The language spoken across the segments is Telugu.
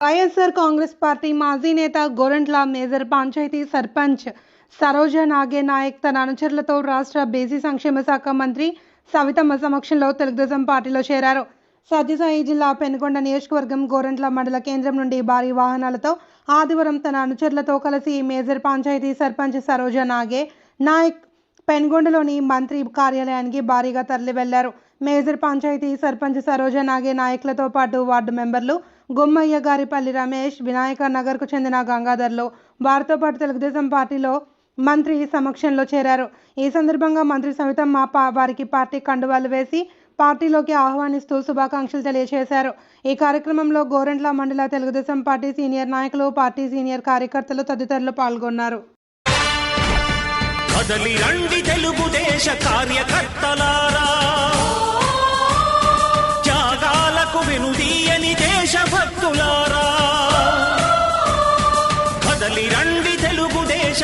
వైఎస్ఆర్ కాంగ్రెస్ పార్టీ మాజీ నేత గోరంట్ల మేజర్ పంచాయతీ సర్పంచ్ సరోజ నాగే నాయక్ తన అనుచరులతో రాష్ట్ర బీసీ సంక్షేమ శాఖ మంత్రి సవితమ్మ సమక్షంలో తెలుగుదేశం పార్టీలో చేరారు. సత్యసాయి జిల్లా పెనుకొండ నియోజకవర్గం గోరంట్ల మండల కేంద్రం నుండి భారీ వాహనాలతో ఆదివారం తన అనుచరులతో కలిసి మేజర్ పంచాయతీ సర్పంచ్ సరోజ నాగే నాయక్ పెనుగొండలోని మంత్రి కార్యాలయానికి భారీగా తరలి వెళ్ళారు మేజర్ పంచాయతీ సర్పంచ్ సరోజ నాగే నాయకులతో పాటు వార్డు మెంబర్లు గుమ్మయ్య గారిపల్లి రమేష్ వినాయక నగర్కు చెందిన గంగాధర్లు. వారితో పాటు తెలుగుదేశం పార్టీలో మంత్రి సమక్షంలో చేరారు. ఈ సందర్భంగా మంత్రి సవితమ్మ పా- వారికి పార్టీ కండువాలు వేసి పార్టీలోకి ఆహ్వానిస్తూ శుభాకాంక్షలు తెలియజేశారు ఈ కార్యక్రమంలో గోరెంట్ల మండల తెలుగుదేశం పార్టీ సీనియర్ నాయకులు పార్టీ సీనియర్ కార్యకర్తలు తదితరులు పాల్గొన్నారు. కదలి రండి తెలుగుదేశ కార్యకర్తలారా.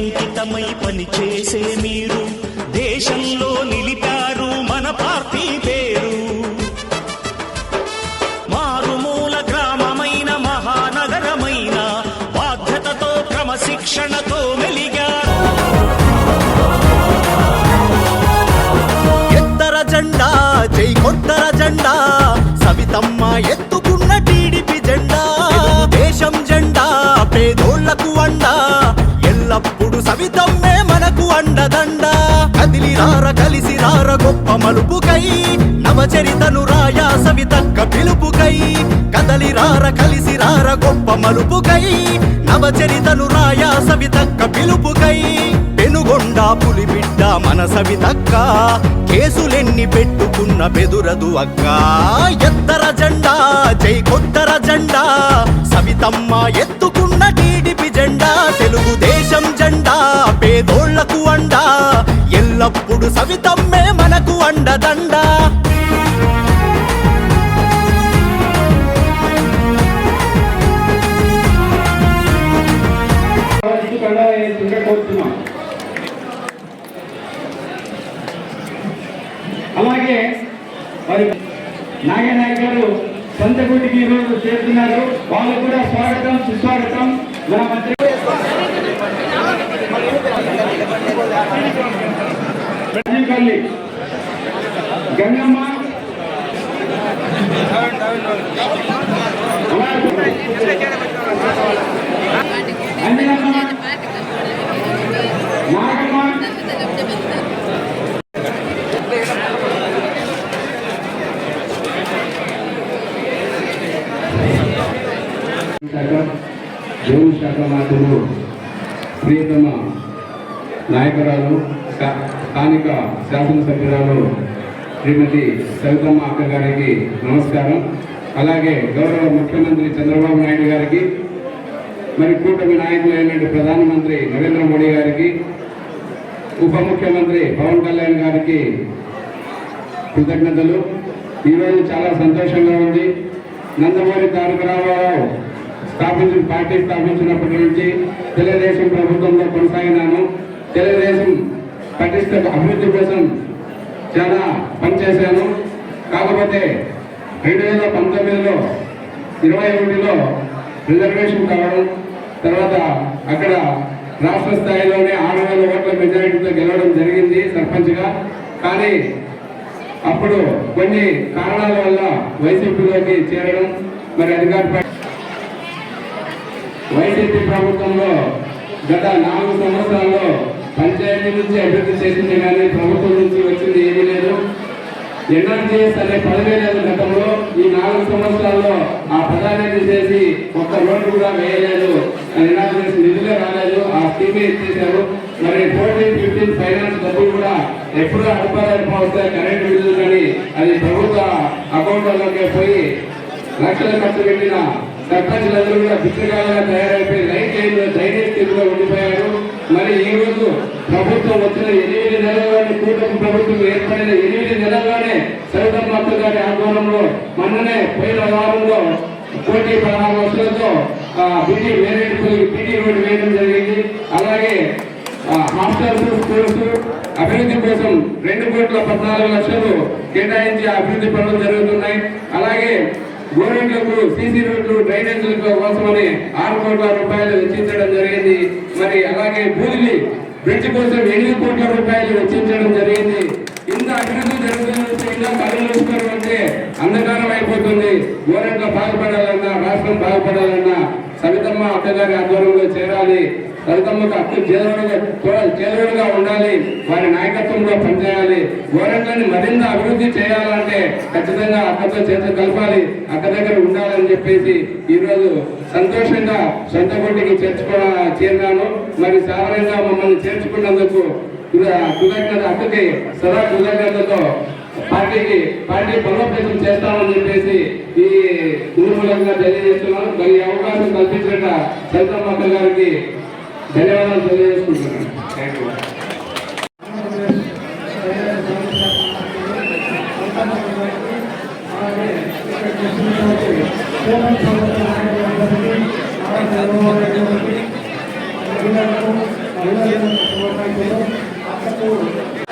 అంకితమై పనిచేసే మీరు దేశంలోని దండ దండ కదిలి రార కలిసి రార గొప్ప మలుపుకై నవచరితను రాయా సవితక్క పిలుపుకై కదలి రార కలిసి రార గొప్ప మలుపుకై నవచరితను రాయా సవితక్క పిలుపుకై. పెనుగొండ పులిబిడ్డ మన సవితక్క కేసులెన్ని పెట్టుకున్న బెదురదు అక్క ఎత్తర జెండా జై కొత్తర జెండా సవితమ్మ ఎత్తుకున్న టీడీపీ జెండా తెలుగుదే మనకు అండ. ఎల్లప్పుడు సవితమ్మే మనకు అండదండ. అలాగే మరి నాగనాయక్ గారు సంతగుడికి ఈరోజు చేస్తున్నారు వాళ్ళు కూడా స్వాగతం సుస్వాగతం. మన మంత్రి తల్లి. గంగమ్మ. అంజనమ్మ నాగమ్మ శాఖ దేవుని ప్రియతమ నాయకురాలు స్థానిక శాసనసభ్యురాలు శ్రీమతి సవితమ్మ అక్క గారికి నమస్కారం. అలాగే గౌరవ ముఖ్యమంత్రి చంద్రబాబు నాయుడు గారికి మరి కూటమి నాయకులైన ప్రధానమంత్రి నరేంద్ర మోడీ గారికి ఉప ముఖ్యమంత్రి పవన్ కళ్యాణ్ గారికి కృతజ్ఞతలు. ఈరోజు చాలా సంతోషంగా ఉంది. నందమూరి తారక రామారావు స్థాపించిన పార్టీ స్థాపించినప్పటి నుంచి తెలుగుదేశం ప్రభుత్వంలో కొనసాగినాను. తెలుగుదేశం పటిష్ట అభివృద్ధి కోసం చాలా పనిచేశాను కాకపోతే రెండు వేల పంతొమ్మిదిలో ఇరవై ఒకటిలో రిజర్వేషన్ కావడం తర్వాత అక్కడ రాష్ట్ర స్థాయిలోనే ఆరు వేల ఓట్ల మెజారిటీతో గెలవడం జరిగింది సర్పంచ్గా. కానీ అప్పుడు కొన్ని కారణాల వల్ల వైసీపీలోకి చేరడం మరి అధికార వైసీపీ ప్రభుత్వంలో గత నాలుగు సంవత్సరాల్లో పంచాయతీ నుంచి అభివృద్ధి చేసింది కానీ ప్రభుత్వం ఎన్ఆర్జీఎస్ అనే పదవే లేదు గతంలో. ఈ నాలుగు సంవత్సరాల్లో ఆ పదాన్ని చేసి ఒక్క రోడ్డు కూడా వేయలేదు. ఎన్ఆర్జీఎస్ నిధులే రాలేదు. ఆ స్కీమే ఇచ్చేశారు. మరి ఫోర్టీన్ ఫిఫ్టీన్ ఫైనాన్స్ డబ్బులు కూడా ఎప్పుడు అడపాలి వస్తాయి కరెంట్ బిల్లు కానీ అది ప్రభుత్వ అకౌంట్లలోకి పోయి లక్షల ఖర్చు పెట్టిన సర్పంచ్లందరూ కూడా బిచ్చగాలుగా తయారైపోయి లైట్ లైన్లో డ్రైనేజ్ తీరులో ఉండిపోయారు. మరి ఈ రోజు ప్రభుత్వం వచ్చిన ఎనిమిది నెలల్లోనే కూటమి ప్రభుత్వం ఏర్పడిన ఎనిమిది నెలల్లోనే సరితమ్మ అక్క గారి ఆధ్వర్యంలో మొన్ననే పోయిన వారంలో కోటి పదహారు లక్షలతో బీటీ వేరేడుపల్లి బీటీ రోడ్డు వేయడం జరిగింది. అలాగే హాస్టల్స్ స్కూల్స్ అభివృద్ధి కోసం రెండు కోట్ల పద్నాలుగు లక్షలు కేటాయించి అభివృద్ధి పనులు జరుగుతున్నాయి. అలాగే గోరెంట్లకు సీసీ రోడ్లు డ్రైనేజీల కోసమని ఆరు కోట్ల రూపాయలు వెచ్చించడం జరిగింది. మరి అలాగే బూదిలి బ్రిడ్జ్ కోసం ఎనిమిది కోట్ల రూపాయలు వెచ్చించడం జరిగింది. ఇంత అభివృద్ధి జరుగుతున్న అంధకారం అయిపోతుంది. ఘోరంగా బాగుపడాలన్నా రాష్ట్రం బాగుపడాలన్నా సవితమ్మ అక్కగారి ఆధ్వర్యంలో చేరాలి. సవితమ్మకు అక్క చేదోడుగా చేదోడుగా ఉండాలి. వారి నాయకత్వంలో పనిచేయాలి. ఘోరంగాన్ని మరింత అభివృద్ధి చేయాలంటే ఖచ్చితంగా అక్కతో చేత కలపాలి. అక్క దగ్గర ఉండాలని చెప్పేసి ఈ రోజు సంతోషంగా సొంత కొట్టికి చేర్చుకో చేరినాను. మరి సాధారణంగా మమ్మల్ని చేర్చుకున్నందుకు కృతజ్ఞత అక్కకి సదా కృతజ్ఞతతో పార్టీకి పార్టీ బలోపేతం చేస్తామని చెప్పేసి ఈ దూరంగా తెలియజేస్తున్నాను. మరి అవకాశం కల్పించిన చంద్రబాబు గారికి ధన్యవాదాలు తెలియజేసుకుంటున్నాను. అక్కడ